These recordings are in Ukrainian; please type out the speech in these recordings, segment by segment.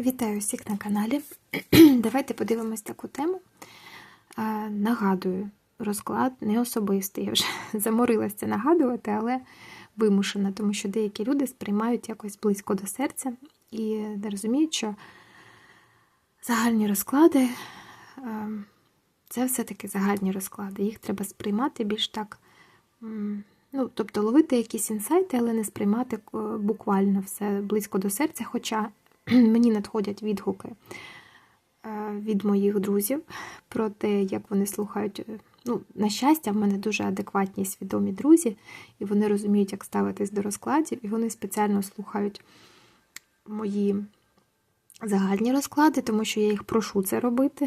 Вітаю всіх на каналі. Давайте подивимось таку тему. Нагадую, розклад не особистий. Я вже заморилася нагадувати, але вимушена, тому що деякі люди сприймають якось близько до серця і не розуміють, що загальні розклади це все-таки загальні розклади. Їх треба сприймати більш так. Ну, тобто ловити якісь інсайти, але не сприймати е, буквально все близько до серця. Хоча мені надходять відгуки е, від моїх друзів про те, як вони слухають. е, Ну, на щастя, в мене дуже адекватні свідомі друзі, і вони розуміють, як ставитись до розкладів, і вони спеціально слухають мої загальні розклади, тому що я їх прошу це робити.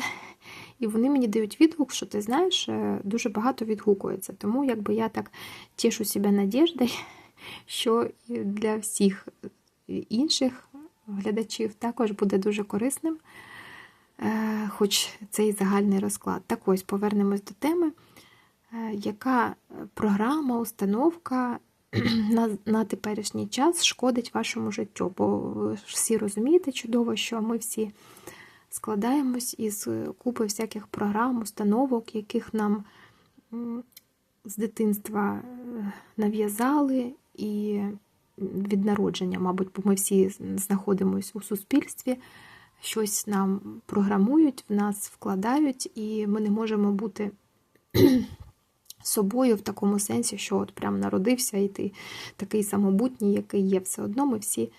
І вони мені дають відгук, що ти знаєш, е, дуже багато відгукується. Тому якби я так тішу себе надіждою, що для всіх інших глядачів також буде дуже корисним, е, хоч цей загальний розклад. Так ось повернемось до теми, е, яка програма, установка на, на теперішній час шкодить вашому життю. Бо ви всі розумієте чудово, що ми всі складаємось із купи всяких програм, установок, яких нам з дитинства е, нав'язали і від народження, мабуть, бо ми всі знаходимося у суспільстві, щось нам програмують, в нас вкладають, і ми не можемо бути собою в такому сенсі, що от прям народився, і ти такий самобутній, який є. Все одно ми всі,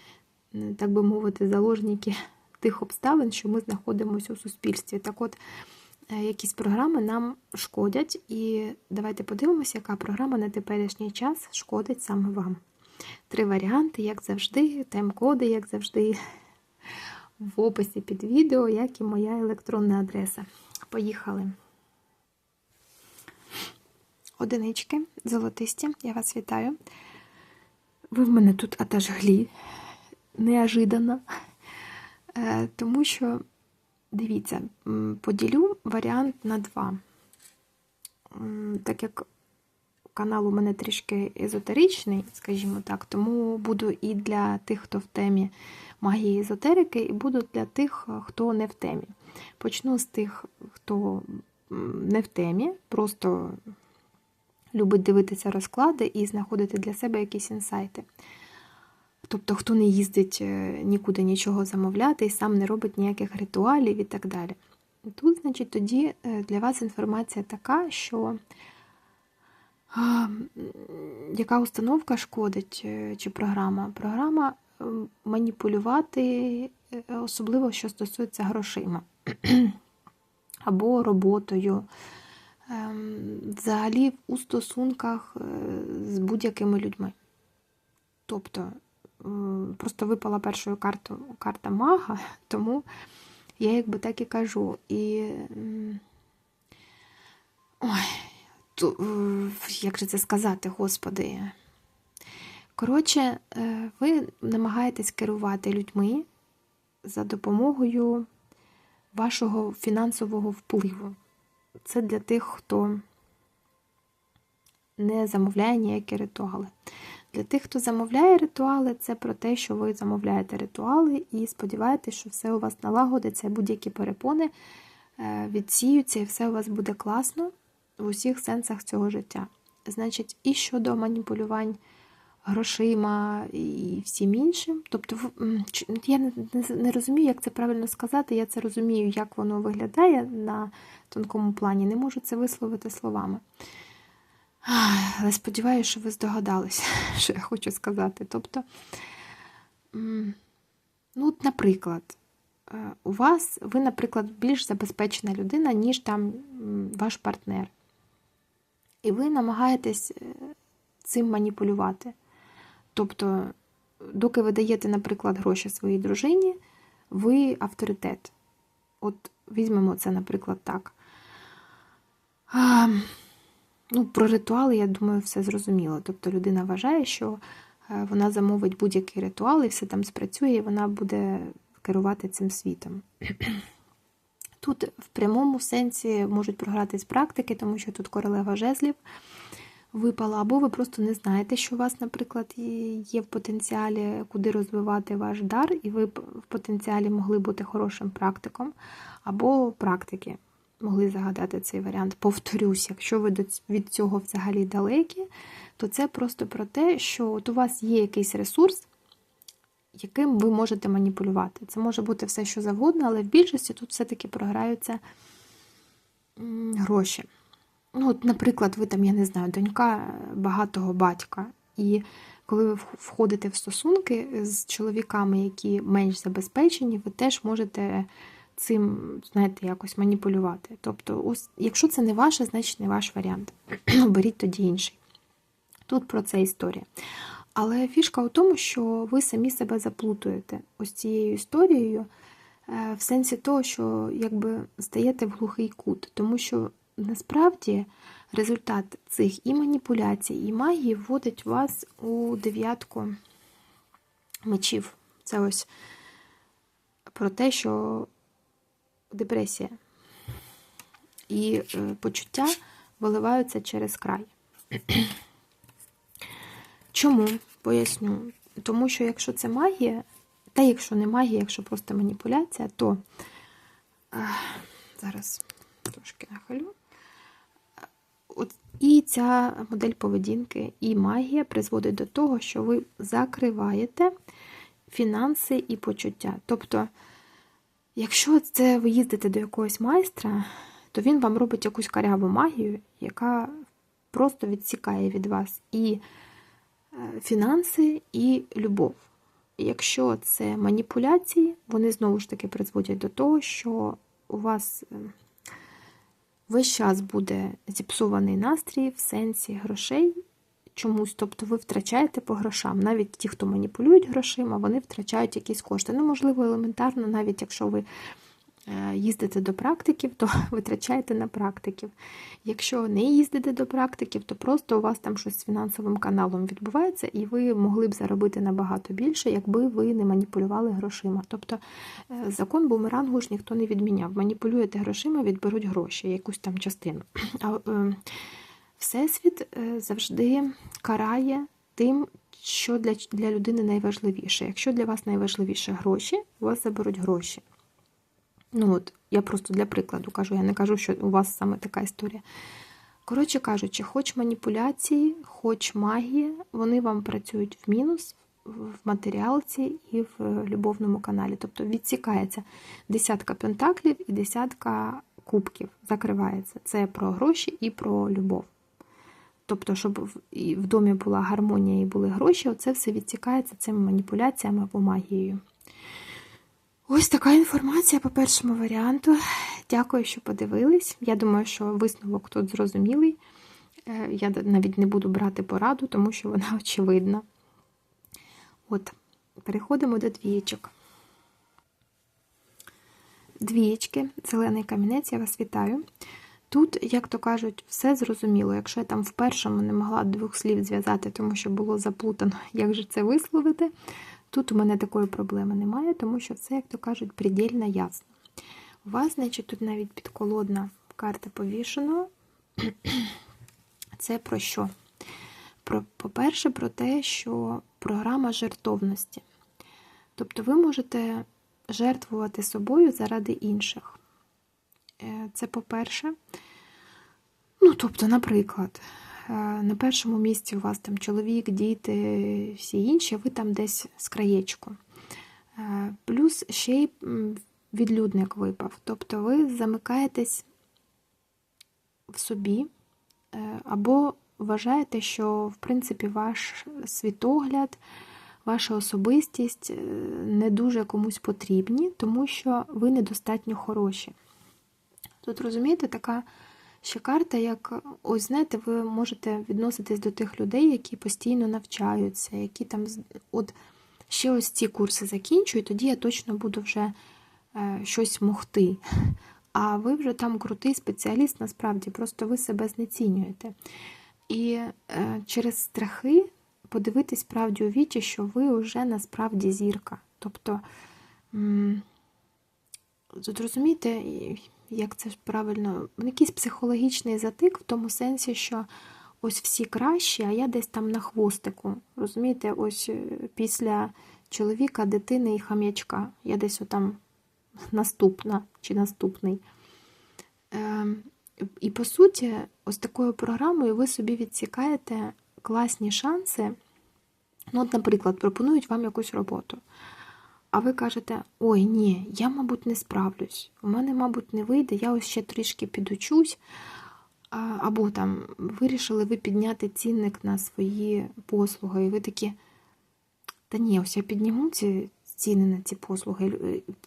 так би мовити, заложники тих обставин, що ми знаходимося у суспільстві. Так от, е, якісь програми нам шкодять, і давайте подивимося, яка програма на теперішній час шкодить саме вам. Три варіанти, як завжди, тайм-коди, як завжди, в описі під відео, як і моя електронна адреса. Поїхали. Одинички, золотисті, я вас вітаю. Ви в мене тут отожглі, неожиданно. Е, Тому що, дивіться, поділю варіант на два. Так як канал у мене трішки езотеричний, скажімо так, тому буду і для тих, хто в темі магії езотерики, і буду для тих, хто не в темі. Почну з тих, хто не в темі, просто любить дивитися розклади і знаходити для себе якісь інсайти. Тобто, хто не їздить е, нікуди нічого замовляти і сам не робить ніяких ритуалів і так далі. Тут, значить, тоді е, для вас інформація така, що яка установка шкодить е, чи програма? Програма е, маніпулювати, е, особливо що стосується грошима або роботою. Ем, Взагалі у стосунках з будь-якими людьми. Тобто, просто випала першою карту, карта мага, тому я якби так і кажу. І ой, як же це сказати, господи. Коротше, е, ви намагаєтесь керувати людьми за допомогою вашого фінансового впливу. Це для тих, хто не замовляє ніякі ритуали. Для тих, хто замовляє ритуали, це про те, що ви замовляєте ритуали і сподіваєтесь, що все у вас налагодиться, будь-які перепони е, відсіються, і все у вас буде класно в усіх сенсах цього життя. Значить, і щодо маніпулювань грошима і всім іншим. Тобто, я не розумію, як це правильно сказати. Я це розумію, як воно виглядає на тонкому плані. Не можу це висловити словами. Але сподіваюся, що ви здогадалися, що я хочу сказати. Тобто, ну, от, наприклад, е, у вас, ви, наприклад, більш забезпечена людина, ніж там ваш партнер. І ви намагаєтесь е, цим маніпулювати. Тобто, доки ви даєте, наприклад, гроші своїй дружині, ви авторитет. От візьмемо це, наприклад, так. А, ну, про ритуали, я думаю, все зрозуміло. Тобто людина вважає, що е, вона замовить будь-який ритуал, і все там спрацює, і вона буде керувати цим світом. Тут в прямому сенсі можуть програти з практики, тому що тут королева жезлів. випало, або ви просто не знаєте, що у вас, наприклад, є в потенціалі, куди розвивати ваш дар, і ви в потенціалі могли бути хорошим практиком, або практики могли загадати цей варіант. Повторюсь, якщо ви від цього взагалі далекі, то це просто про те, що от у вас є якийсь ресурс, яким ви можете маніпулювати. Це може бути все, що завгодно, але в більшості тут все-таки програються гроші. Ну, от, наприклад, ви там, я не знаю, донька багатого батька. І коли ви входите в стосунки з чоловіками, які менш забезпечені, ви теж можете цим, знаєте, якось маніпулювати. Тобто, ось, якщо це не ваше, значить не ваш варіант. Беріть тоді інший. Тут про це історія. Але фішка у тому, що ви самі себе заплутуєте ось цією історією, е, в сенсі того, що якби стаєте в глухий кут, тому що насправді результат цих і маніпуляцій, і магії вводить вас у дев'ятку мечів. Це ось про те, що депресія і е, почуття виливаються через край. Чому? Поясню. Тому що якщо це магія, та якщо не магія, якщо просто маніпуляція, то зараз трошки нахилю. От і ця модель поведінки, і магія призводить до того, що ви закриваєте фінанси і почуття. Тобто, якщо це ви їздите до якогось майстра, то він вам робить якусь каряву магію, яка просто відсікає від вас і фінанси, і любов. Якщо це маніпуляції, вони знову ж таки призводять до того, що у вас е, весь час буде зіпсований настрій в сенсі грошей чомусь. Тобто ви втрачаєте по грошам. Навіть ті, хто маніпулюють грошима, вони втрачають якісь кошти. Ну, можливо, елементарно, навіть якщо ви їздите до практиків, то витрачаєте на практиків. Якщо не їздите до практиків, то просто у вас там щось з фінансовим каналом відбувається, і ви могли б заробити набагато більше, якби ви не маніпулювали грошима. Тобто е, закон бумерангу ж ніхто не відміняв. Маніпулюєте грошима, відберуть гроші, якусь там частину. А е, Всесвіт е, завжди карає тим, що для, для людини найважливіше. Якщо для вас найважливіше гроші, у вас заберуть гроші. Ну от, я просто для прикладу кажу, я не кажу, що у вас саме така історія. Коротше кажучи, хоч маніпуляції, хоч магія, вони вам працюють в мінус в матеріалці і в е, любовному каналі. Тобто відсікається десятка пентаклів і десятка кубків. Закривається. Це про гроші і про любов. Тобто, щоб в, в домі була гармонія і були гроші, оце все відсікається цими маніпуляціями або магією. Ось така інформація по першому варіанту. Дякую, що подивились. Я думаю, що висновок тут зрозумілий. Е, Я навіть не буду брати пораду, тому що вона очевидна. От, переходимо до двієчок. Двієчки, зелений камінець, я вас вітаю. Тут, як то кажуть, все зрозуміло. Якщо я там в першому не могла двох слів зв'язати, тому що було заплутано, як же це висловити, тут у мене такої проблеми немає, тому що все, як то кажуть, предельно ясно. У вас, значить, тут навіть підколодна карта повішеного. Це про що? По-перше, про те, що програма жертовності. Тобто ви можете жертвувати собою заради інших. Е, Це по-перше. Ну, тобто, наприклад, на першому місці у вас там чоловік, діти, всі інші, ви там десь з краєчку. Плюс ще й відлюдник випав. Тобто ви замикаєтесь в собі, е, або вважаєте, що в принципі ваш світогляд, ваша особистість е, не дуже комусь потрібні, тому що ви недостатньо хороші. Тут розумієте, така ще карта, як ось знаєте, ви можете відноситись до тих людей, які постійно навчаються, які там от ще ось ці курси закінчую, тоді я точно буду вже е, щось могти. А ви вже там крутий спеціаліст, насправді, просто ви себе знецінюєте. І е, через страхи подивитись правді у вічі, що ви вже насправді зірка. Тобто, тут розумієте, як це ж правильно, якийсь психологічний затик в тому сенсі, що ось всі кращі, а я десь там на хвостику. Розумієте, ось е, після чоловіка, дитини і хам'ячка. Я десь отам наступна чи наступний. Ем, І по суті, ось такою програмою ви собі відсікаєте класні шанси. Ну, от, наприклад, пропонують вам якусь роботу. А ви кажете, ой, ні, я, мабуть, не справлюсь. У мене, мабуть, не вийде, я ось ще трішки підучусь. Або там вирішили ви підняти цінник на свої послуги, і ви такі, та ні, ось я підніму ці ціни на ці послуги.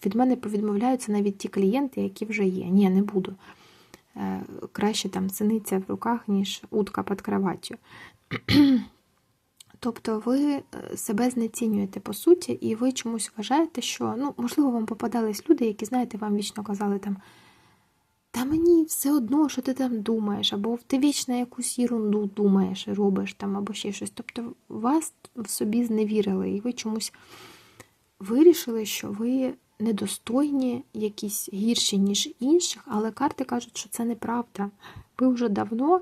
Від мене повідмовляються навіть ті клієнти, які вже є. Ні, не буду. Е, Краще там синиця в руках, ніж утка під кроваттю. Тобто ви е, себе знецінюєте по суті, і ви чомусь вважаєте, що ну, можливо, вам попадались люди, які, знаєте, вам вічно казали там. Та мені все одно, що ти там думаєш, або ти вічно якусь ерунду думаєш, і робиш там, або ще щось. Тобто вас в собі зневірили, і ви чомусь вирішили, що ви недостойні, якісь гірші, ніж інших, але карти кажуть, що це неправда. Ви вже давно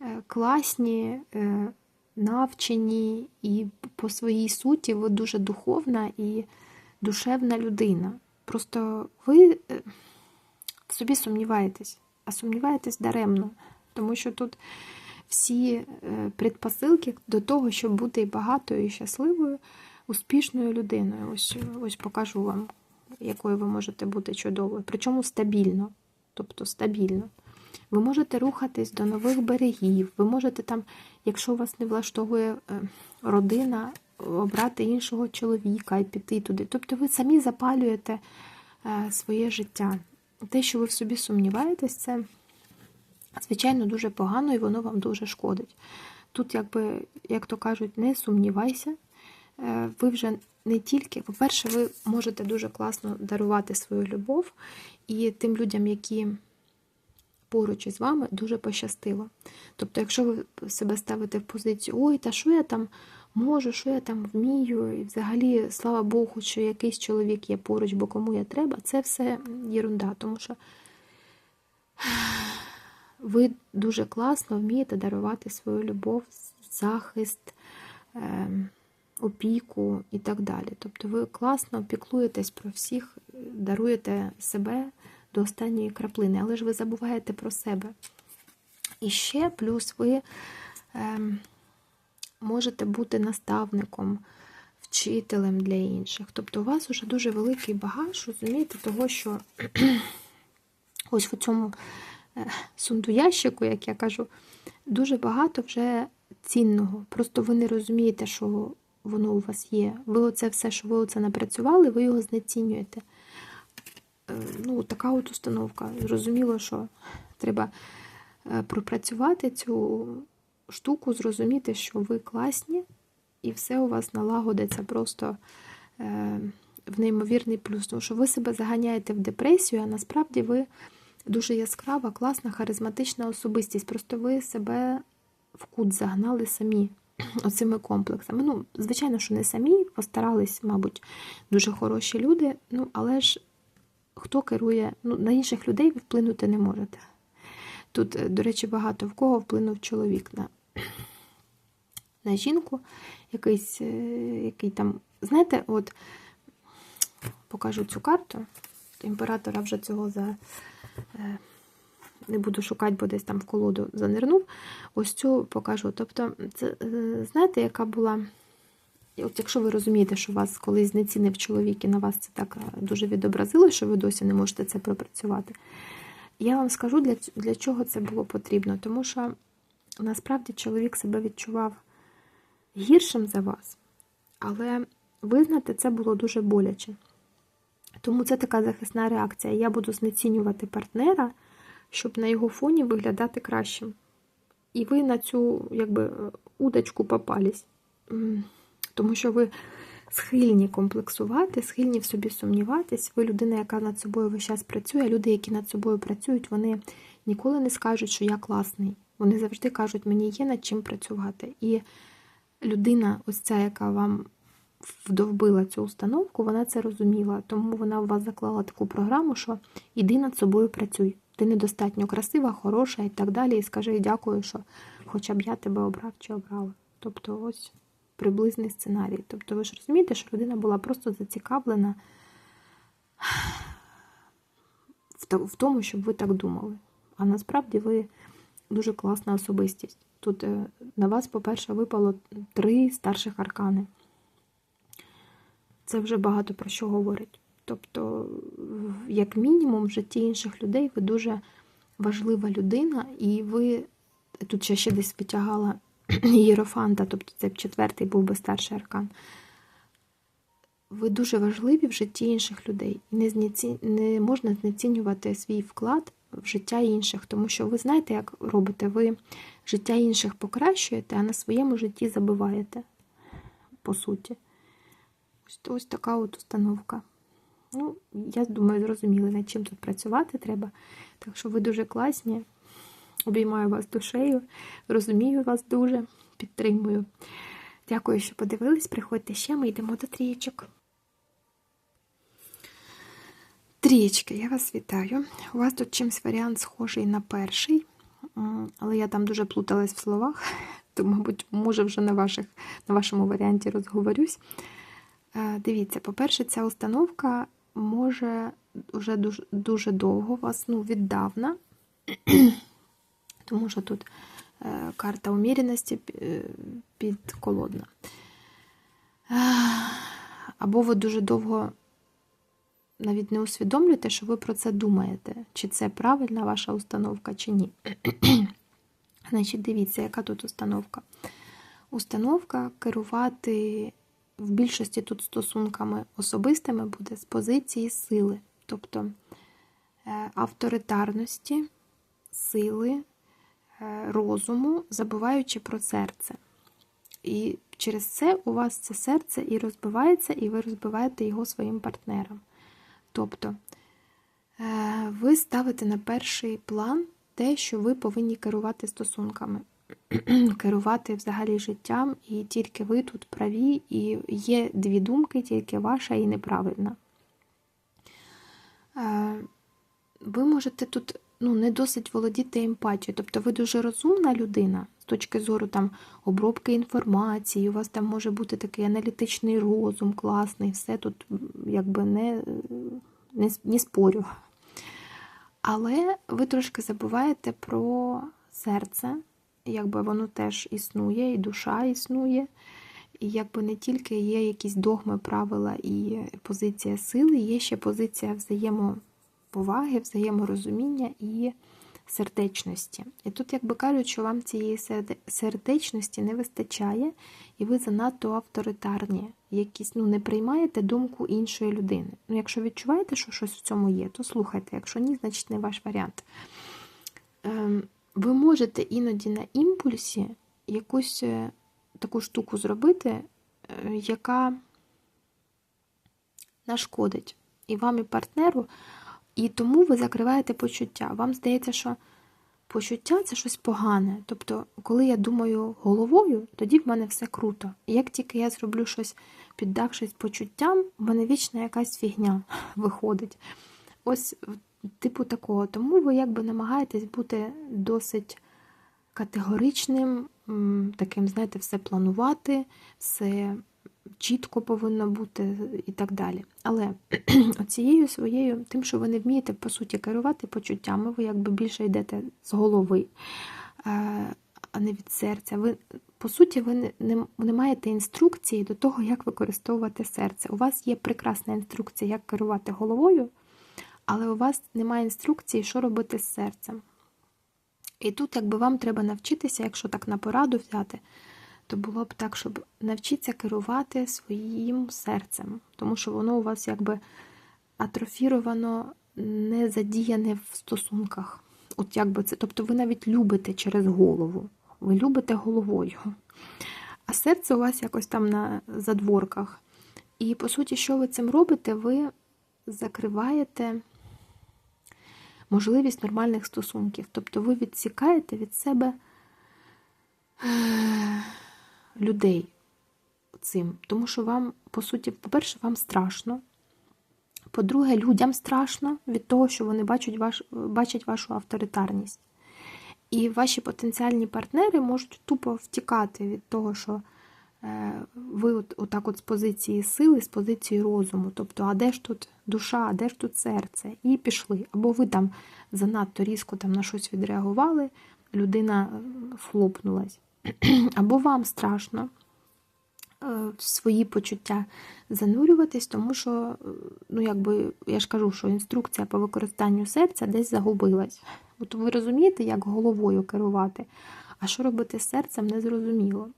е, класні, е, навчені, і по своїй суті ви дуже духовна і душевна людина. Просто ви е, в собі сумніваєтесь, а сумніваєтесь даремно, тому що тут всі е, предпосилки до того, щоб бути багатою, і щасливою, успішною людиною. Ось, ось покажу вам, якою ви можете бути чудовою. Причому стабільно. Тобто стабільно. Ви можете рухатись до нових берегів, ви можете там, якщо вас не влаштовує е, родина, обрати іншого чоловіка і піти туди. Тобто ви самі запалюєте е, своє життя. Те, що ви в собі сумніваєтесь, це, звичайно, дуже погано і воно вам дуже шкодить. Тут, якби, як то кажуть, не сумнівайся. Е, Ви вже не тільки, по-перше, ви можете дуже класно дарувати свою любов, і тим людям, які поруч із вами, дуже пощастило. Тобто, якщо ви себе ставите в позицію, ой, та що я там можу, що я там вмію, і взагалі, слава Богу, що якийсь чоловік є поруч, бо кому я треба, це все єрунда, тому що ви дуже класно вмієте дарувати свою любов, захист, ем, опіку і так далі. Тобто ви класно піклуєтесь про всіх, даруєте себе до останньої краплини, але ж ви забуваєте про себе. І ще плюс ви ем, можете бути наставником, вчителем для інших. Тобто у вас вже дуже великий багаж, розумієте, того, що ось в цьому е, сундуящику, як я кажу, дуже багато вже цінного. Просто ви не розумієте, що воно у вас є. Ви оце все, що ви оце напрацювали, ви його знецінюєте. Е, Ну, така от установка. Зрозуміло, що треба е, пропрацювати цю штуку, зрозуміти, що ви класні, і все у вас налагодиться просто е, в неймовірний плюс. Тому що ви себе заганяєте в депресію, а насправді ви дуже яскрава, класна, харизматична особистість. Просто ви себе в кут загнали самі оцими комплексами. Ну, звичайно, що не самі, постарались, мабуть, дуже хороші люди, ну, але ж хто керує, ну, на інших людей ви вплинути не можете. Тут, е, до речі, багато в кого вплинув чоловік на, на жінку, якийсь, е, який там, знаєте, от покажу цю карту. Імператора вже цього за. е, Не буду шукати, бо десь там в колоду занирнув. Ось цю покажу. Тобто, це, знаєте, яка була. От якщо ви розумієте, що вас колись знецінив чоловік і на вас це так е, дуже відобразило, що ви досі не можете це пропрацювати, я вам скажу, для, для чого це було потрібно. Тому що насправді чоловік себе відчував гіршим за вас, але визнати це було дуже боляче. Тому це така захисна реакція. Я буду знецінювати партнера, щоб на його фоні виглядати кращим. І ви на цю якби, е, удочку попались. Тому що ви схильні комплексувати, схильні в собі сумніватись. Ви людина, яка над собою весь час працює. Люди, які над собою працюють, вони ніколи не скажуть, що я класний. Вони завжди кажуть, мені є над чим працювати. І людина, ось ця, яка вам вдовбила цю установку, вона це розуміла. Тому вона у вас заклала таку програму, що іди над собою працюй. Ти недостатньо красива, хороша і так далі. І скажи дякую, що хоча б я тебе обрав чи обрала. Тобто, ось приблизний сценарій. Тобто, ви ж розумієте, що людина була просто зацікавлена в тому, щоб ви так думали. А насправді ви дуже класна особистість. Тут е, на вас, по-перше, випало три старших аркани. Це вже багато про що говорить. Тобто, як мінімум, в житті інших людей ви дуже важлива людина, і ви тут ще, ще десь витягала Єрофанта, тобто це б четвертий був би старший аркан. Ви дуже важливі в житті інших людей. І не, зніці... не можна знецінювати свій вклад в життя інших, тому що ви знаєте, як робите, ви життя інших покращуєте, а на своєму житті забиваєте, по суті. Ось, ось така от установка. Ну, я думаю, зрозуміли, над чим тут працювати треба. Так що ви дуже класні. Обіймаю вас душею, розумію вас дуже, підтримую. Дякую, що подивились. Приходьте ще, ми йдемо до трієчок. Трієчки, я вас вітаю. У вас тут чимсь варіант схожий на перший, але я там дуже плуталась в словах, то, мабуть, може, вже на, ваших, на вашому варіанті розговорюсь. Е, Дивіться, по-перше, ця установка може вже дуже, дуже довго вас, ну, віддавна, тому що тут е, карта уміряності е, підколодна. Або ви дуже довго навіть не усвідомлюєте, що ви про це думаєте, чи це правильна ваша установка, чи ні. Значить, дивіться, яка тут установка. Установка керувати в більшості тут стосунками особистими буде з позиції сили, тобто е, авторитарності, сили, розуму, забуваючи про серце. І через це у вас це серце і розбивається, і ви розбиваєте його своїм партнером. Тобто е, ви ставите на перший план те, що ви повинні керувати стосунками, керувати взагалі життям, і тільки ви тут праві, і є дві думки, тільки ваша і неправильна. Е, Ви можете тут ну, не досить володіти емпатією, тобто ви дуже розумна людина з точки зору там, обробки інформації, у вас там може бути такий аналітичний розум, класний, все тут якби не, не, не спорю. Але ви трошки забуваєте про серце, якби воно теж існує, і душа існує. І якби не тільки є якісь догми, правила і позиція сили, є ще позиція взаємоповаги, взаєморозуміння і сердечності. І тут, якби кажуть, що вам цієї сердечності не вистачає, і ви занадто авторитарні, якісь ну, не приймаєте думку іншої людини. Ну, якщо відчуваєте, що щось в цьому є, то слухайте. Якщо ні, значить не ваш варіант. Ем, Ви можете іноді на імпульсі якусь е, таку штуку зробити, е, яка нашкодить і вам, і партнеру, і тому ви закриваєте почуття. Вам здається, що почуття це щось погане. Тобто, коли я думаю головою, тоді в мене все круто. І як тільки я зроблю щось, піддавшись почуттям, в мене вічно якась фігня виходить. Ось, типу такого. Тому ви якби намагаєтесь бути досить категоричним, таким, знаєте, все планувати, все чітко повинно бути і так далі. Але оцією своєю, тим, що ви не вмієте, по суті, керувати почуттями, ви якби більше йдете з голови, е, а не від серця. Ви, по суті, ви не, не, не маєте інструкції до того, як використовувати серце. У вас є прекрасна інструкція, як керувати головою, але у вас немає інструкції, що робити з серцем. І тут, якби вам треба навчитися, якщо так на пораду взяти, то було б так, щоб навчитися керувати своїм серцем, тому що воно у вас якби атрофіровано, не задіяне в стосунках. От якби це, тобто ви навіть любите через голову, ви любите головою. А серце у вас якось там на задворках. І по суті, що ви цим робите? Ви закриваєте можливість нормальних стосунків. Тобто ви відсікаєте від себе людей цим. Тому що вам, по суті, по-перше, вам страшно. По-друге, людям страшно від того, що вони бачать, ваш, бачать вашу авторитарність. І ваші потенціальні партнери можуть тупо втікати від того, що е, ви от, отак от з позиції сили, з позиції розуму. Тобто, а де ж тут душа, а де ж тут серце? І пішли. Або ви там занадто різко там на щось відреагували, людина е, флопнулась. Або вам страшно е, в свої почуття занурюватись, тому що, е, ну якби я ж кажу, що інструкція по використанню серця десь загубилась. От ви розумієте, як головою керувати, а що робити з серцем, не зрозуміло.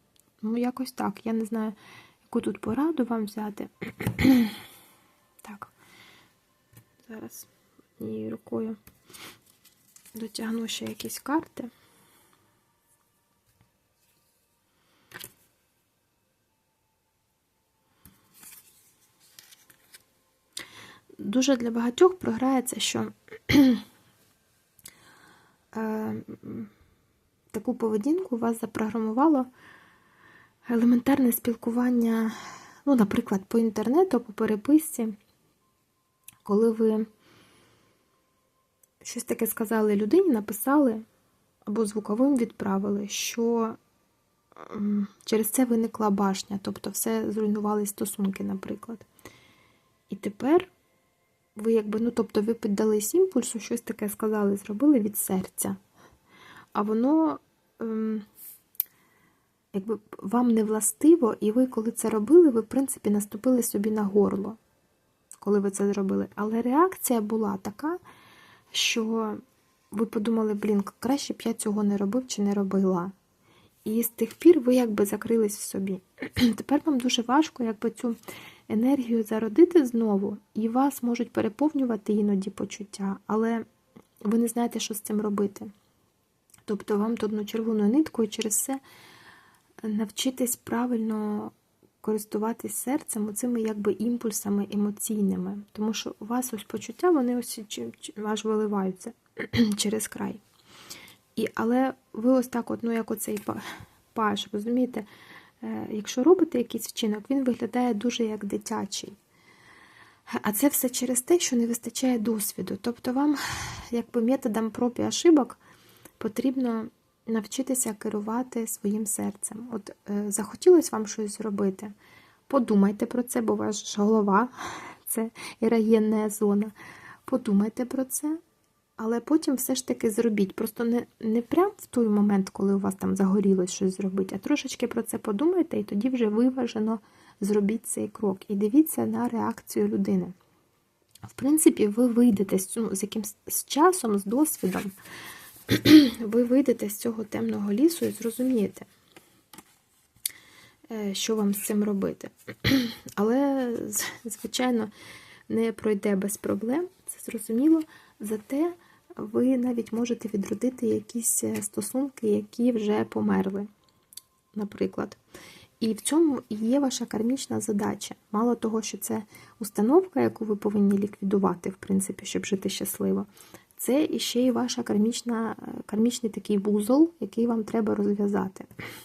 Ну, якось так. Я не знаю, яку тут пораду вам взяти. так. Зараз однією рукою дотягну ще якісь карти. Дуже для багатьох програється, що е, таку поведінку вас запрограмувало елементарне спілкування, ну, наприклад, по інтернету, по переписці, коли ви щось таке сказали людині, написали або звуковим відправили, що через це виникла башня, тобто все зруйнували стосунки, наприклад. І тепер ви якби, ну, тобто, ви піддались імпульсу, щось таке сказали, зробили від серця. А воно, ем, якби вам не властиво, і ви, коли це робили, ви, в принципі, наступили собі на горло, коли ви це зробили. Але реакція була така, що ви подумали, блін, краще б я цього не робив чи не робила. І з тих пір ви якби закрились в собі. Тепер вам дуже важко, якби цю енергію зародити знову, і вас можуть переповнювати іноді почуття, але ви не знаєте, що з цим робити. Тобто вам тут одну червоною ниткою через це навчитись правильно користуватись серцем, оцими якби імпульсами емоційними. Тому що у вас ось почуття, вони ось аж виливаються через край. І, Але ви ось так, от, ну як оцей паш, розумієте? Якщо робите якийсь вчинок, він виглядає дуже як дитячий. А це все через те, що не вистачає досвіду. Тобто вам, якби методом проб і ошибок, потрібно навчитися керувати своїм серцем. От е, захотілося вам щось зробити. Подумайте про це, бо ваша голова це ерогенна зона. Подумайте про це, але потім все ж таки зробіть. Просто не не прямо в той момент, коли у вас там загорілось щось зробити, а трошечки про це подумайте, і тоді вже виважено зробіть цей крок. І дивіться на реакцію людини. В принципі, ви вийдете з, ну, з якимсь з часом, з досвідом, ви вийдете з цього темного лісу і зрозумієте, е, що вам з цим робити. Але, звичайно, не пройде без проблем, це зрозуміло. Зате ви навіть можете відродити якісь е, стосунки, які вже померли, наприклад. І в цьому є ваша кармічна задача. Мало того, що це установка, яку ви повинні ліквідувати, в принципі, щоб жити щасливо. Це іще і ваша кармічна, е, кармічний такий вузол, який вам треба розв'язати.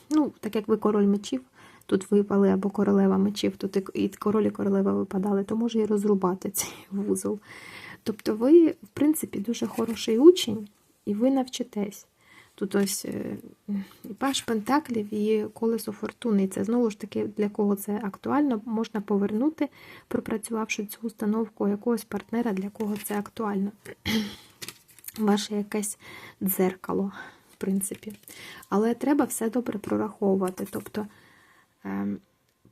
Ну, так як ви король мечів, тут випали або королева мечів, тут і король і королева випадали, то може і розрубати цей вузол. Тобто ви, в принципі, дуже хороший учень, і ви навчитесь. Тут ось е, паш Пентаклів, і колесо фортуни. І це знову ж таки, для кого це актуально, можна повернути, пропрацювавши цю установку якогось партнера, для кого це актуально. Ваше якесь дзеркало, в принципі. Але треба все добре прораховувати. Тобто.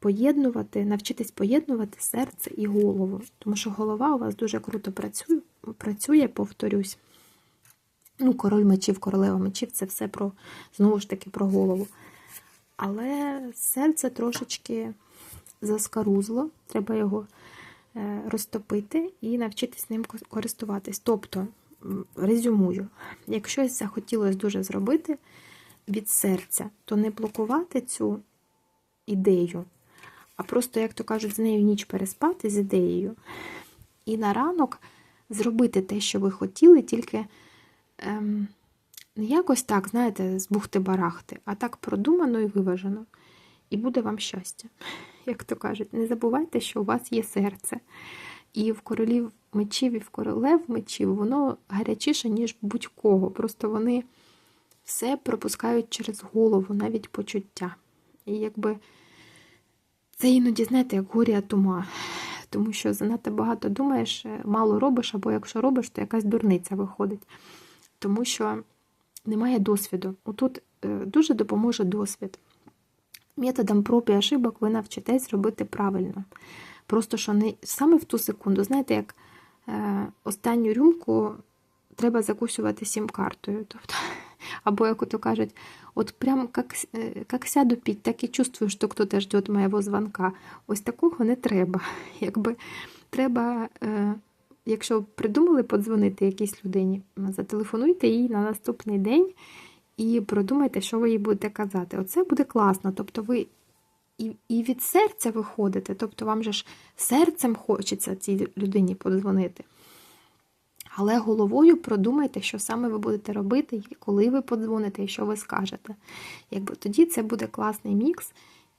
Поєднувати, навчитись поєднувати серце і голову. Тому що голова у вас дуже круто працює, працює повторюсь. Ну, король мечів, королева мечів це все про, знову ж таки, про голову. Але серце трошечки заскарузло, треба його е, розтопити і навчитись ним користуватись. Тобто, резюмую, якщо захотілося дуже зробити від серця, то не блокувати цю ідею, а просто, як то кажуть, з нею ніч переспати з ідеєю. І на ранок зробити те, що ви хотіли, тільки ем, не якось так, знаєте, збухти-барахти, а так продумано і виважено. І буде вам щастя. Як то кажуть, не забувайте, що у вас є серце. І в королів мечів, і в королев мечів воно гарячіше, ніж будь-кого. Просто вони все пропускають через голову, навіть почуття. І якби це іноді, знаєте, як горі от ума. Тому що занадто багато думаєш, е, мало робиш, або якщо робиш, то якась дурниця виходить. Тому що немає досвіду. Отут е, дуже допоможе досвід. Методом проб і ошибок ви навчитесь робити правильно. Просто що не саме в ту секунду, знаєте, як е, останню рюмку треба закусювати сім-картою. Тобто, або, як то кажуть, от прям як, е, як сяду піть, так і чувствую, що хтось ждет моєго дзвонка. Ось такого не треба. Якби треба, е, якщо придумали подзвонити якійсь людині, зателефонуйте їй на наступний день і продумайте, що ви їй будете казати. Оце буде класно. Тобто ви і, і від серця виходите, тобто вам же ж серцем хочеться цій людині подзвонити. Але головою продумайте, що саме ви будете робити, коли ви подзвоните і що ви скажете. Якби тоді це буде класний мікс,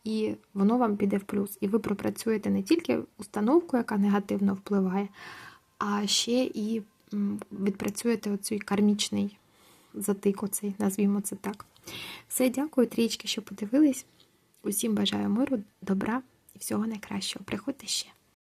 і воно вам піде в плюс. І ви пропрацюєте не тільки установку, яка негативно впливає, а ще і відпрацюєте оцей кармічний затик, оцей, назвімо це так. Все, дякую, трічки, що подивились. Усім бажаю миру, добра і всього найкращого. Приходьте ще.